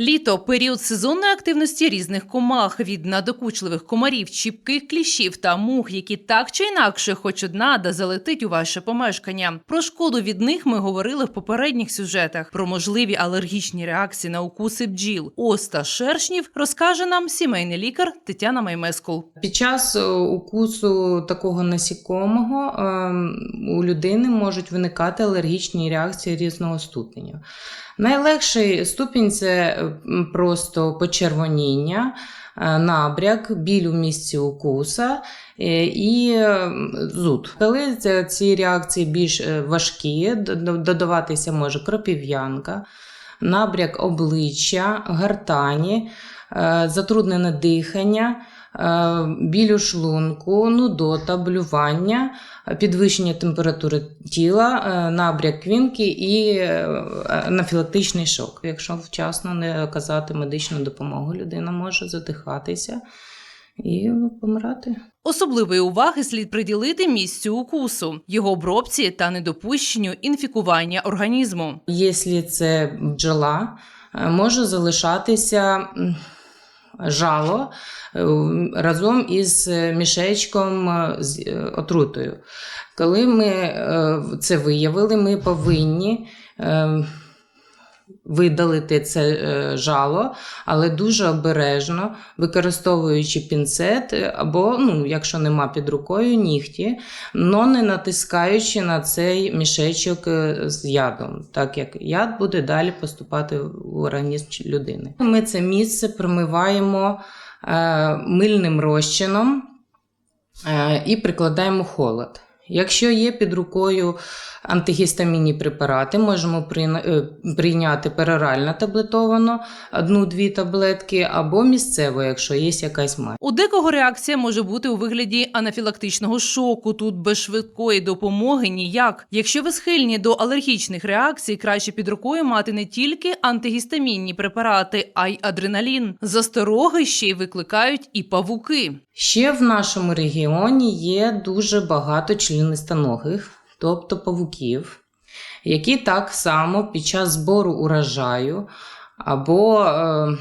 Літо період сезонної активності різних комах від надокучливих комарів, чіпких кліщів та мух, які так чи інакше, хоч одна да залетить у ваше помешкання. Про шкоду від них ми говорили в попередніх сюжетах. Про можливі алергічні реакції на укуси бджіл, ос та шершнів розкаже нам сімейний лікар Тетяна Маймескул. Під час е, укусу такого насікомого ем, у людини можуть виникати алергічні реакції різного ступеню. Найлегший ступінь це просто почервоніння, е, набряк, біль у місці укуса е, і е, зуд. Коли ці реакції більш е, важкі, додаватися може кропів'янка, набряк обличчя, гартані, е, затруднене дихання. е, Біль у шлунку, нудота, блювання, підвищення температури тіла, е, набряк квінки і нафілактичний шок. Якщо вчасно не оказати медичну допомогу, людина може задихатися і помирати. Особливої уваги слід приділити місцю укусу, його обробці та недопущенню інфікування організму. Якщо це бджола, е, може залишатися жало е, разом із мішечком е, з отрутою. Коли ми це виявили, ми повинні е, видалити це е, жало, але дуже обережно, використовуючи пінцет е, або, ну, якщо нема під рукою, нігті, но не натискаючи на цей мішечок е, з ядом, так як яд буде далі поступати в організм людини. Ми це місце промиваємо мильним розчином і прикладаємо холод. Якщо є під рукою антигістамінні препарати, можемо е, прийняти перорально таблетовано одну-дві таблетки, або місцево, якщо є якась мать. У декого реакція може бути у вигляді анафілактичного шоку. Тут без швидкої допомоги ніяк. Якщо ви схильні до алергічних реакцій, краще під рукою мати не тільки антигістамінні препарати, а й адреналін. Застороги ще й викликають і павуки. Ще в нашому регіоні є дуже багато членистоногих, тобто павуків, які так само під час збору урожаю або е,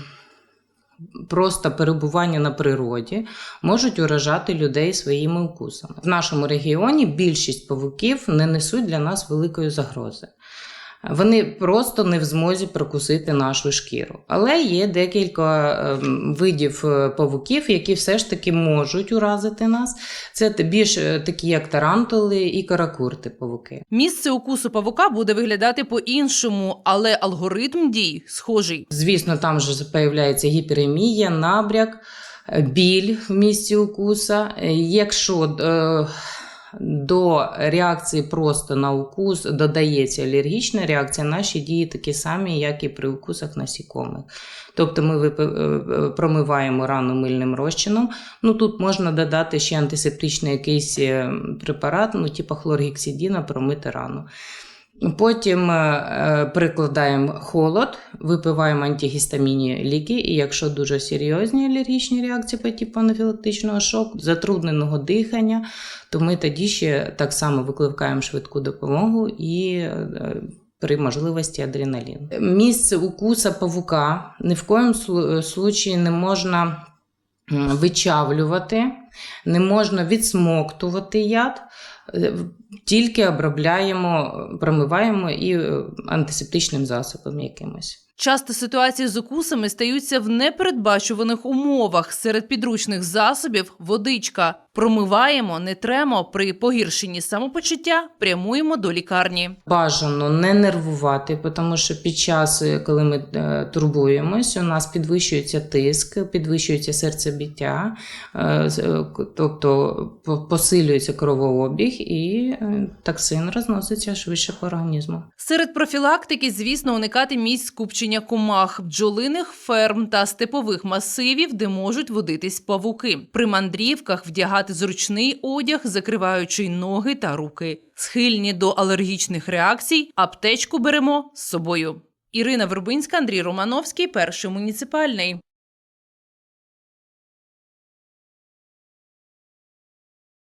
просто перебування на природі можуть уражати людей своїми укусами. В нашому регіоні більшість павуків не несуть для нас великої загрози. Вони просто не в змозі прокусити нашу шкіру. Але є декілька ем, видів е, павуків, які все ж таки можуть уразити нас. Це більш е, такі, як тарантули і каракурти павуки. Місце укусу павука буде виглядати по-іншому, але алгоритм дій схожий. Звісно, там же появляється гіперемія, набряк, е, біль в місці укуса. Якщо до реакції просто на укус додається алергічна реакція, наші дії такі самі, як і при укусах насікомих. Тобто ми е, е, промиваємо рану мильним розчином. Ну тут можна додати ще антисептичний якийсь е, препарат, ну типу хлоргексидіна, промити рану. Потім е, е, прикладаємо холод, випиваємо антигістамінні ліки, і якщо дуже серйозні алергічні реакції по типу анафілактичного шоку, затрудненого дихання, то ми тоді ще так само викликаємо швидку допомогу і е, при можливості адреналін. Місце укуса павука ні в коєму слу- случаї не можна вичавлювати, не можна відсмоктувати яд. Е, Тільки обробляємо, промиваємо і е, антисептичним засобом якимось. Часто ситуації з укусами стаються в непередбачуваних умовах. Серед підручних засобів водичка. Промиваємо, не тремо. При погіршенні самопочуття прямуємо до лікарні. Бажано не нервувати, тому що під час, е, коли ми е, турбуємось, у нас підвищується тиск, підвищується серцебіття, е, тобто посилюється кровообіг і токсин розноситься швидше по організму. Серед профілактики, звісно, уникати місць скупчення комах, бджолиних ферм та степових масивів, де можуть водитись павуки. При мандрівках вдягати зручний одяг, закриваючи ноги та руки. Схильні до алергічних реакцій, аптечку беремо з собою. Ірина Вербинська, Андрій Романовський, перший муніципальний.